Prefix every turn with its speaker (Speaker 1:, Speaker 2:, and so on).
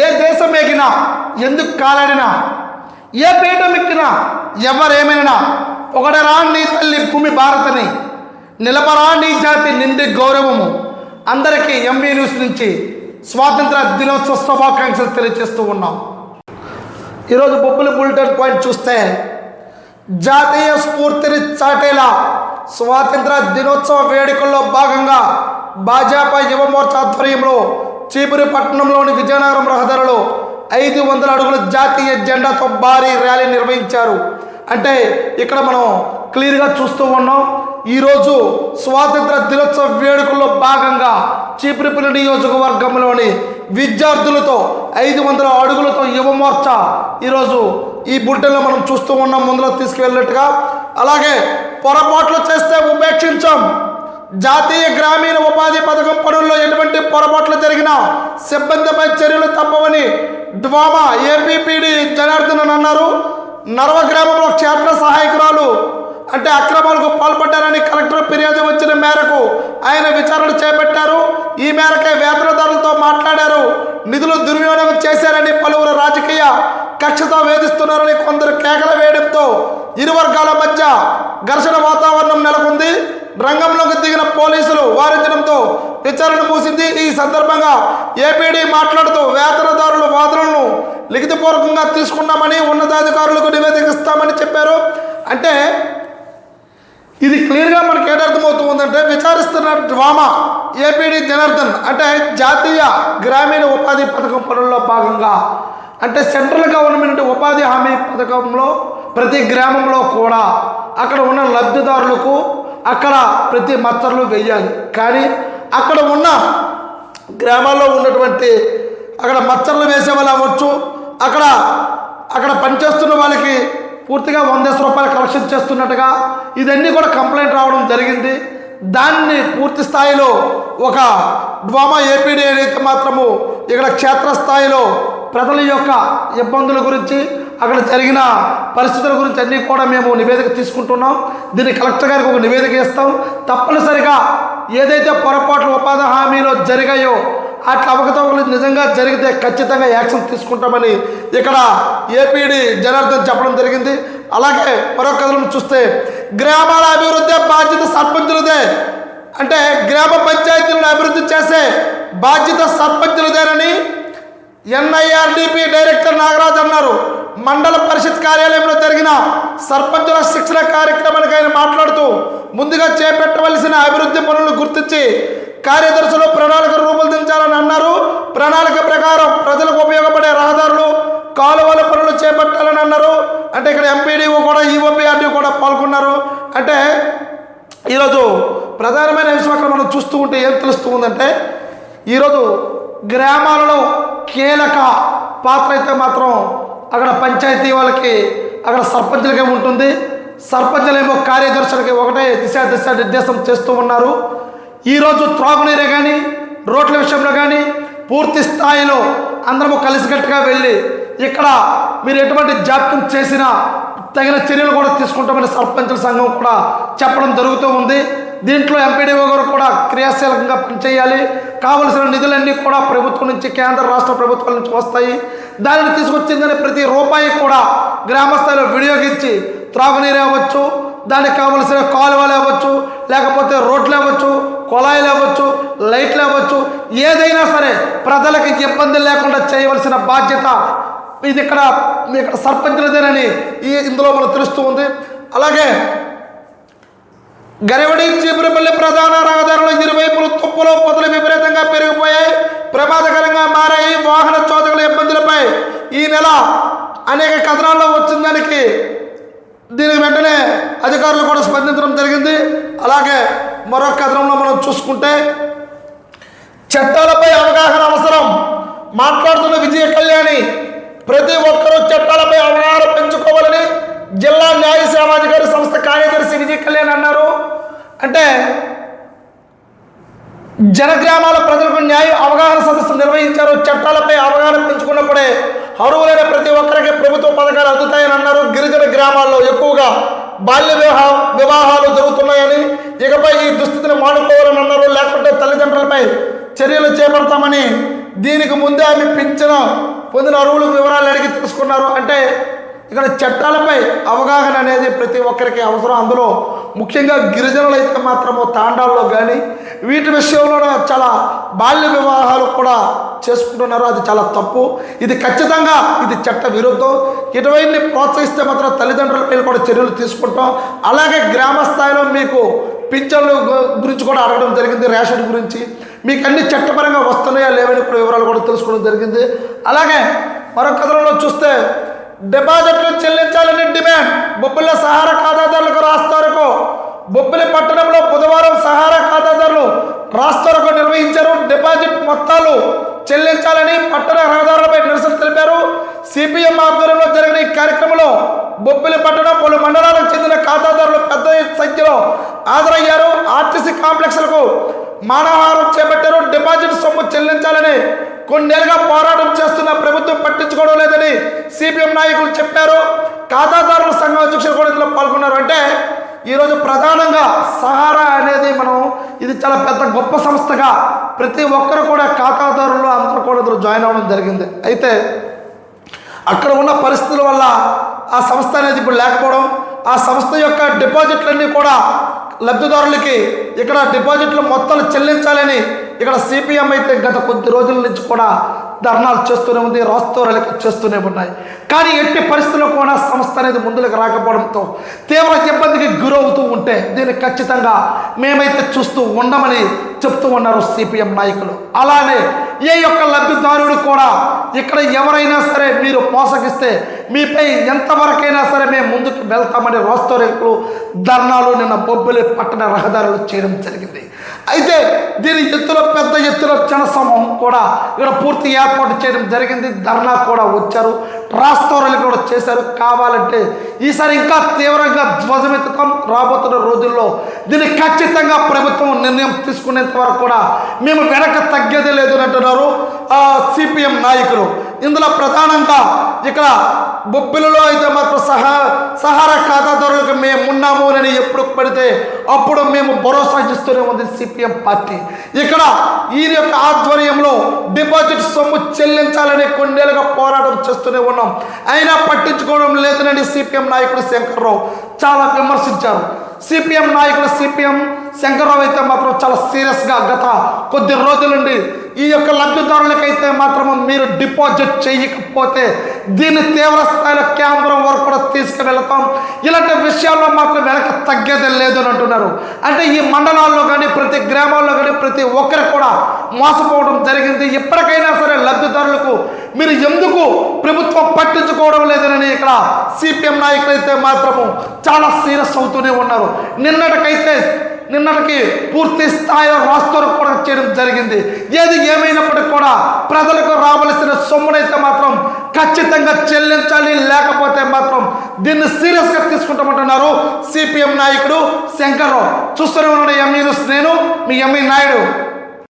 Speaker 1: ఏ దేశం ఎగినా ఎందుకు కాలడినా ఏ పీఠం ఎక్కినా ఎవరేమైనా ఒకడరా నీ తల్లి భూమి భారతని నిలబరా నీ జాతి నిండి గౌరవము. అందరికీ ఎంబీ న్యూస్ నుంచి స్వాతంత్ర దినోత్సవ శుభాకాంక్షలు తెలియజేస్తూ ఉన్నాం. ఈరోజు బొబ్బుల బులెటిన్ పాయింట్ చూస్తే జాతీయ స్ఫూర్తిని చాటేలా స్వాతంత్ర దినోత్సవ వేడుకల్లో భాగంగా భాజపా యువ మోర్చా ఆధ్వర్యంలో చీపురిపట్నంలోని విజయనగరం రహదారిలో ఐదు వందల అడుగుల జాతీయ జెండాతో భారీ ర్యాలీ నిర్వహించారు. అంటే ఇక్కడ మనం క్లియర్గా చూస్తూ ఉన్నాం. ఈరోజు స్వాతంత్ర దినోత్సవ వేడుకల్లో భాగంగా చీపురిపల్లి నియోజకవర్గంలోని విద్యార్థులతో ఐదు వందల అడుగులతో యువమోర్చ ఈరోజు ఈ బుడ్డలో మనం చూస్తూ ఉన్నాం. ముందులో తీసుకువెళ్ళినట్టుగా. అలాగే పొరపాట్లు చేస్తే ఉపేక్షించాం. జాతీయ గ్రామీణ ఉపాధి పథకం పనుల్లో ఎటువంటి పొరపాట్లు జరిగినా సిబ్బందిపై చర్యలు తప్పవని డ్వామా ఏపీపీడి జనార్దన్ అన్నారు. నరవ గ్రామంలో క్షేత్ర సహాయకురాలు అంటే అక్రమాలకు పాల్పడ్డారని కలెక్టర్ ఫిర్యాదు వచ్చిన మేరకు ఆయన విచారణ చేపట్టారు. ఈ మేరకే వేతనదారులతో మాట్లాడారు. నిధులు దుర్వినియోగం చేశారని పలువురు రాజకీయ కక్షతో వేధిస్తున్నారని కొందరు కేకలు వేయడంతో ఇరు వర్గాల మధ్య ఘర్షణ వాతావరణం నెలకొంది. రంగంలోకి దిగిన పోలీసులు వారించడంతో విచారణ మూసింది ఈ సందర్భంగా ఏపీడీ మాట్లాడుతూ వేతనదారుల వాదనలను లిఖితపూర్వకంగా తీసుకున్నామని ఉన్నతాధికారులకు నివేదిక ఇస్తామని చెప్పారు. అంటే ఇది క్లియర్గా మనకి ఏటర్థమవుతుందంటే విచారిస్తున్న డ్రామా ఏపీడీ జనార్దన్ అంటే జాతీయ గ్రామీణ ఉపాధి పథకం పనుల్లో భాగంగా అంటే సెంట్రల్ గవర్నమెంట్ ఉపాధి హామీ పథకంలో ప్రతి గ్రామంలో కూడా అక్కడ ఉన్న లబ్ధిదారులకు అక్కడ ప్రతి మచ్చర్లు వెయ్యాలి కానీ అక్కడ ఉన్న గ్రామాల్లో ఉన్నటువంటి అక్కడ మచ్చర్లు వేసే వాళ్ళు అవ్వచ్చు. అక్కడ అక్కడ పనిచేస్తున్న వాళ్ళకి పూర్తిగా వందేసి రూపాయలు కలెక్షన్ చేస్తున్నట్టుగా ఇదన్నీ కూడా కంప్లైంట్ రావడం జరిగింది. దాన్ని పూర్తి స్థాయిలో ఒక డ్వామా ఏపీడీ అయితే మాత్రము ఇక్కడ క్షేత్రస్థాయిలో ప్రజల యొక్క ఇబ్బందుల గురించి అక్కడ జరిగిన పరిస్థితుల గురించి అన్నీ కూడా మేము నివేదిక తీసుకుంటున్నాం. దీన్ని కలెక్టర్ గారికి ఒక నివేదిక ఇస్తాం. తప్పనిసరిగా ఏదైతే పొరపాట్లు ఉపాధి హామీలో జరిగాయో అట్లా అవకతవకలు నిజంగా జరిగితే ఖచ్చితంగా యాక్షన్ తీసుకుంటామని ఇక్కడ ఏపీడి జనార్దన్ చెప్పడం జరిగింది. అలాగే మరొక కథలను చూస్తే గ్రామాల అభివృద్ధి బాధ్యత సర్పంచులదే అంటే గ్రామ పంచాయతీలను అభివృద్ధి చేసే బాధ్యత సర్పంచులదేనని ఎన్ఐఆర్డిపి డైరెక్టర్ నాగరాజ్ అన్నారు. మండల పరిషత్ కార్యాలయంలో జరిగిన సర్పంచుల శిక్షణ కార్యక్రమానికి ఆయన మాట్లాడుతూ ముందుగా చేపట్టవలసిన అభివృద్ధి పనులు గుర్తించి కార్యదర్శులు ప్రణాళిక రూపొందించాలని అన్నారు. ప్రణాళిక ప్రకారం ప్రజలకు ఉపయోగపడే రహదారులు కాలువల పనులు చేపట్టాలని అన్నారు. అంటే ఇక్కడ ఎంపీడీఓ కూడా ఈఓపీఆర్డీ కూడా పాల్గొన్నారు. అంటే ఈరోజు ప్రధానమైన విషయం అక్కడ మనం చూస్తూ ఉంటే ఏం తెలుస్తూ ఉందంటే ఈరోజు గ్రామాలలో కీలక పాత్ర అయితే మాత్రం అక్కడ పంచాయతీ వాళ్ళకి అక్కడ సర్పంచులకే ఉంటుంది. సర్పంచులేమో కార్యదర్శులకి ఒకటే దిశ దిశ నిర్దేశం చేస్తూ ఉన్నారు. ఈరోజు త్రాగునీరే కానీ రోడ్ల విషయంలో కానీ పూర్తి స్థాయిలో అందరము కలిసికట్టుగా వెళ్ళి ఇక్కడ మీరు ఎటువంటి జాప్యం చేసినా తగిన చర్యలు కూడా తీసుకుంటామని సర్పంచుల సంఘం కూడా చెప్పడం జరుగుతూ ఉంది. దీంట్లో ఎంపీడీఓ గారు కూడా క్రియాశీలకంగా పనిచేయాలి. కావలసిన నిధులన్నీ కూడా ప్రభుత్వం నుంచి కేంద్ర రాష్ట్ర ప్రభుత్వాల నుంచి వస్తాయి. దానిని తీసుకొచ్చిందని ప్రతి రూపాయి కూడా గ్రామస్థాయిలో వినియోగించి త్రాగునీరు అవ్వచ్చు దానికి కావలసిన కాలువలు అవ్వచ్చు లేకపోతే రోడ్లు అవ్వచ్చు కుళాయిలు అవ్వచ్చు లైట్లు అవ్వచ్చు ఏదైనా సరే ప్రజలకు ఇబ్బంది లేకుండా చేయవలసిన బాధ్యత ఇది ఇక్కడ ఇక్కడ సర్పంచులదేనని ఈ ఇందులో మనకు తెలుస్తూ ఉంది. అలాగే గరివడి చీపురపల్లి ప్రధాన రహదారులు ఇరువైపులు తుప్పులు పొదలు విపరీతంగా పెరిగిపోయాయి. ప్రమాదకరంగా మారాయి. వాహన చోదకుల ఇబ్బందులపై ఈ నెల అనేక కథనాల్లో వచ్చిన దానికి దీనికి వెంటనే అధికారులు కూడా స్పందించడం జరిగింది. అలాగే మరొక కథనంలో మనం చూసుకుంటే చట్టాలపై అవగాహన అవసరం. మాట్లాడుతున్న విజయ కళ్యాణి ప్రతి ఒక్కరూ చట్టాలపై అవగాహన పెంచుకోవాలని జిల్లా న్యాయ సేవాధికారి సంస్థ కార్యదర్శి విజయ కళ్యాణ్ అన్నారు. అంటే జనగ్రామాల ప్రజలకు న్యాయ అవగాహన సదస్సు నిర్వహించారు. చట్టాలపై అవగాహన పెంచుకున్నప్పుడే అరువులైన ప్రతి ఒక్కరికి ప్రభుత్వ పథకాలు అందుతాయని అన్నారు. గిరిజన గ్రామాల్లో ఎక్కువగా బాల్య వివాహ వివాహాలు జరుగుతున్నాయని ఇకపై ఈ దుస్థితిని మానుకోవాలని అన్నారు. లేకుంటే తల్లిదండ్రులపై చర్యలు చేపడతామని దీనికి ముందే ఆమె పింఛన పొందిన అరువుల వివరాలు అడిగి తెలుసుకున్నారు. అంటే ఇక్కడ చట్టాలపై అవగాహన అనేది ప్రతి ఒక్కరికి అవసరం. అందులో ముఖ్యంగా గిరిజనులు అయితే మాత్రము తాండాల్లో కానీ వీటి విషయంలో చాలా బాల్య వివాహాలు కూడా చేసుకుంటున్నారు. అది చాలా తప్పు. ఇది ఖచ్చితంగా ఇది చట్ట విరుద్ధం. ఇటువైన్ని ప్రోత్సహిస్తే మాత్రం తల్లిదండ్రులపై కూడా చర్యలు తీసుకుంటాం. అలాగే గ్రామ స్థాయిలో మీకు పింఛన్లు గురించి కూడా అడగడం జరిగింది రేషన్ గురించి. మీకు అన్ని చట్టపరంగా వస్తున్నాయా లేవని కూడా వివరాలు కూడా తెలుసుకోవడం జరిగింది. అలాగే మరొక కథలో చూస్తే డిపాజిట్లు చెల్లించాలని డిమాండ్. బొబ్బుల సహారా ఖాతాదారులకు రాస్తారు బొబ్బిలి పట్టణంలో బుధవారం సహారా ఖాతాదారులు రాష్ట్రాలకు నిర్వహించారు. డిపాజిట్ మొత్తాలు చెల్లించాలని పట్టణ రహదారులపై నిరసన తెలిపారు. సిపిఎం ఆధ్వర్యంలో జరిగిన ఈ కార్యక్రమంలో బొబ్బిలి పట్టణం పలు మండలాలకు చెందిన ఖాతాదారులు పెద్ద సంఖ్యలో హాజరయ్యారు. ఆర్టీసీ కాంప్లెక్స్లకు మానవహారం చేపట్టారు. డిపాజిట్ సొమ్ము చెల్లించాలని కొన్నేళ్ళుగా పోరాటం చేస్తున్న ప్రభుత్వం పట్టించుకోవడం లేదని సిపిఎం నాయకులు చెప్పారు. ఖాతాదారుల సంఘం అధ్యక్షులు కూడా ఇందులో పాల్గొన్నారు అంటే ఈరోజు ప్రధానంగా సహారా అనేది మనం ఇది చాలా పెద్ద గొప్ప సంస్థగా ప్రతి ఒక్కరు కూడా ఖాతాదారులు అందరూ కూడా జాయిన్ అవ్వడం జరిగింది. అయితే అక్కడ ఉన్న పరిస్థితుల వల్ల ఆ సంస్థ అనేది ఇప్పుడు లేకపోవడం ఆ సంస్థ యొక్క డిపాజిట్లన్నీ కూడా లబ్ధిదారులకి ఇక్కడ డిపాజిట్లు మొత్తాలు చెల్లించాలని ఇక్కడ సిపిఎం అయితే గత కొద్ది రోజుల నుంచి కూడా ధర్నాలు చేస్తూనే ఉంది రాస్తోరలకు చేస్తూనే ఉన్నాయి. కానీ ఎట్టి పరిస్థితుల్లో కూడా సంస్థ అనేది ముందులకు రాకపోవడంతో తీవ్ర ఇబ్బందికి గురవుతూ ఉంటే దీన్ని ఖచ్చితంగా మేమైతే చూస్తూ ఉండమని చెప్తూ ఉన్నారు సిపిఎం నాయకులు. అలానే ఏ యొక్క లబ్ధిదారుడు కూడా ఇక్కడ ఎవరైనా సరే మీరు మోసగిస్తే మీపై ఎంతవరకైనా సరే మేము ముందుకు వెళ్తామని రాస్తోరేకులు ధర్నాలు నిన్న బొబ్బిలి పట్టణ రహదారులు చేయడం జరిగింది. అయితే దీని ఎత్తులో పెద్ద ఎత్తున జనసమూహం కూడా ఇక్కడ పూర్తి ఏర్పాటు చేయడం జరిగింది. ధర్నా కూడా వచ్చారు. రాస్తోరలు కూడా చేశారు. కావాలంటే ఈసారి ఇంకా తీవ్రంగా ధ్వజమెత్తుతాం రాబోతున్న రోజుల్లో దీన్ని ఖచ్చితంగా ప్రభుత్వం నిర్ణయం తీసుకునేంత వరకు కూడా మేము వెనక తగ్గేదే లేదు అని అంటున్నారు సిపిఎం నాయకులు. ఇందులో ప్రధానంగా ఇక్కడ బొబ్బిలలో అయితే మాత్రం సహా సహారా ఖాతాదారులకు మేము ఉన్నాము అని ఎప్పుడు పడితే అప్పుడు మేము భరోసా ఇస్తూనే ఉంది సిపిఎం పార్టీ. ఇక్కడ ఈయన యొక్క ఆధ్వర్యంలో డిపాజిట్ సొమ్ము చెల్లించాలని కొన్నేళ్ళుగా పోరాటం చేస్తూనే ఉన్నాం. అయినా పట్టించుకోవడం లేదనండి సిపిఎం నాయకుడు శంకర్రావు చాలా విమర్శించారు. సిపిఎం నాయకులు సిపిఎం శంకర్రావు అయితే మాత్రం చాలా సీరియస్గా గత కొద్ది రోజుల నుండి ఈ యొక్క లబ్ధిదారులకైతే మాత్రం మీరు డిపాజిట్ చేయకపోతే దీన్ని తీవ్ర స్థాయిలో కేంద్రం వరకు కూడా తీసుకువెళ్తాం ఇలాంటి విషయాల్లో మాకు వెనక తగ్గేది లేదు అని అంటున్నారు. అంటే ఈ మండలాల్లో కానీ ప్రతి గ్రామాల్లో కానీ ప్రతి ఒక్కరు కూడా మోసపోవడం జరిగింది. ఇప్పటికైనా సరే లబ్ధిదారులకు మీరు ఎందుకు ప్రభుత్వం పట్టించుకోవడం లేదని ఇక్కడ సిపిఎం నాయకులు అయితే మాత్రము చాలా సీరియస్ అవుతూనే ఉన్నారు. నిన్నటికైతే నిన్నటికి పూర్తి స్థాయిలో రాష్ట్రం కూడా చేయడం జరిగింది. ఏది ఏమైనప్పటికీ కూడా ప్రజలకు రావలసిన సొమ్మునైతే మాత్రం ఖచ్చితంగా చెల్లించాలి లేకపోతే మాత్రం దీన్ని సీరియస్గా తీసుకుంటామంటున్నారు సిపిఎం నాయకుడు శంకర్రావు. చూస్తూనే ఉన్నాడు ఎంఈ నేను మీ ఎంఈ నాయుడు